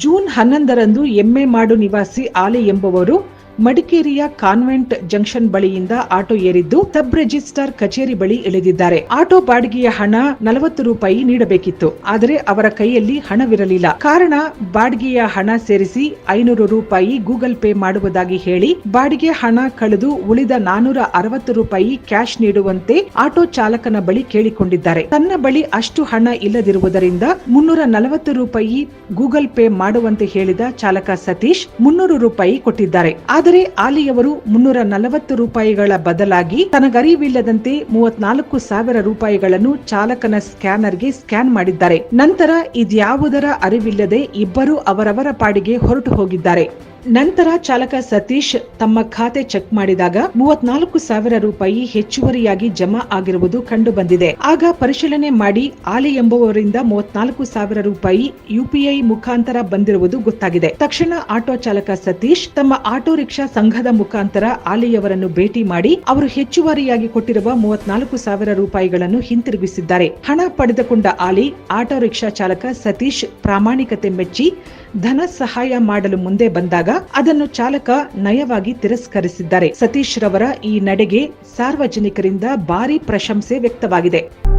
June ಹನ್ನೊಂದರಂದು ಎಮ್ಮೆಮಾಡು ನಿವಾಸಿ ಆಲೆ ಎಂಬುವರು ಮಡಿಕೇರಿಯ ಕಾನ್ವೆಂಟ್ ಜಂಕ್ಷನ್ ಬಳಿಯಿಂದ ಆಟೋ ಏರಿದ್ದು ಸಬ್ ರಿಜಿಸ್ಟ್ರಾರ್ ಕಚೇರಿ ಬಳಿ ಇಳಿದಿದ್ದಾರೆ. ಆಟೋ ಬಾಡಿಗೆಯ ಹಣ ನಲವತ್ತು ರೂಪಾಯಿ ನೀಡಬೇಕಿತ್ತು. ಆದರೆ ಅವರ ಕೈಯಲ್ಲಿ ಹಣವಿರಲಿಲ್ಲ. ಕಾರಣ ಬಾಡಿಗೆಯ ಹಣ ಸೇರಿಸಿ ಐನೂರು ರೂಪಾಯಿ ಗೂಗಲ್ ಪೇ ಮಾಡುವುದಾಗಿ ಹೇಳಿ ಬಾಡಿಗೆ ಹಣ ಕಳೆದು ಉಳಿದ ನಾನೂರ ಅರವತ್ತು ರೂಪಾಯಿ ಕ್ಯಾಶ್ ನೀಡುವಂತೆ ಆಟೋ ಚಾಲಕನ ಬಳಿ ಕೇಳಿಕೊಂಡಿದ್ದಾರೆ. ತನ್ನ ಬಳಿ ಅಷ್ಟು ಹಣ ಇಲ್ಲದಿರುವುದರಿಂದ ಮುನ್ನೂರ ನಲವತ್ತು ರೂಪಾಯಿ ಗೂಗಲ್ ಪೇ ಮಾಡುವಂತೆ ಹೇಳಿದ ಚಾಲಕ ಸತೀಶ್ ಮುನ್ನೂರು ರೂಪಾಯಿ ಕೊಟ್ಟಿದ್ದಾರೆ. ಆದರೆ ಆಲಿಯವರು ಮುನ್ನೂರ ನಲವತ್ತು ರೂಪಾಯಿಗಳ ಬದಲಾಗಿ ತನಗರಿವಿಲ್ಲದಂತೆ ಮೂವತ್ನಾಲ್ಕು ಸಾವಿರ ರೂಪಾಯಿಗಳನ್ನು ಚಾಲಕನ ಸ್ಕ್ಯಾನರ್ಗೆ ಸ್ಕ್ಯಾನ್ ಮಾಡಿದ್ದಾರೆ. ನಂತರ ಇದ್ಯಾವುದರ ಅರಿವಿಲ್ಲದೆ ಇಬ್ಬರು ಅವರವರ ಪಾಡಿಗೆ ಹೊರಟು ಹೋಗಿದ್ದಾರೆ. ನಂತರ ಚಾಲಕ ಸತೀಶ್ ತಮ್ಮ ಖಾತೆ ಚೆಕ್ ಮಾಡಿದಾಗ ಮೂವತ್ನಾಲ್ಕು ಸಾವಿರ ರೂಪಾಯಿ ಹೆಚ್ಚುವರಿಯಾಗಿ ಜಮಾ ಆಗಿರುವುದು ಕಂಡು ಬಂದಿದೆ ಆಗ ಪರಿಶೀಲನೆ ಮಾಡಿ ಆಲಿ ಎಂಬುವವರಿಂದ ಮೂವತ್ನಾಲ್ಕು ಸಾವಿರ ರೂಪಾಯಿ ಯುಪಿಐ ಮುಖಾಂತರ ಬಂದಿರುವುದು ಗೊತ್ತಾಗಿದೆ. ತಕ್ಷಣ ಆಟೋ ಚಾಲಕ ಸತೀಶ್ ತಮ್ಮ ಆಟೋ ರಿಕ್ಷಾ ಸಂಘದ ಮುಖಾಂತರ ಆಲಿಯವರನ್ನು ಭೇಟಿ ಮಾಡಿ ಅವರು ಹೆಚ್ಚುವರಿಯಾಗಿ ಕೊಟ್ಟಿರುವ ಮೂವತ್ನಾಲ್ಕು ಸಾವಿರ ರೂಪಾಯಿಗಳನ್ನು ಹಿಂತಿರುಗಿಸಿದ್ದಾರೆ. ಹಣ ಪಡೆದುಕೊಂಡ ಆಲಿ ಆಟೋ ರಿಕ್ಷಾ ಚಾಲಕ ಸತೀಶ್ ಪ್ರಾಮಾಣಿಕತೆ ಮೆಚ್ಚಿ ಧನ ಸಹಾಯ ಮಾಡಲು ಮುಂದೆ ಬಂದಾಗ ಅದನ್ನು ಚಾಲಕ ನಯವಾಗಿ ತಿರಸ್ಕರಿಸಿದ್ದಾರೆ. ಸತೀಶ್ ರವರ ಈ ನಡೆಗೆ ಸಾರ್ವಜನಿಕರಿಂದ ಭಾರಿ ಪ್ರಶಂಸೆ ವ್ಯಕ್ತವಾಗಿದೆ.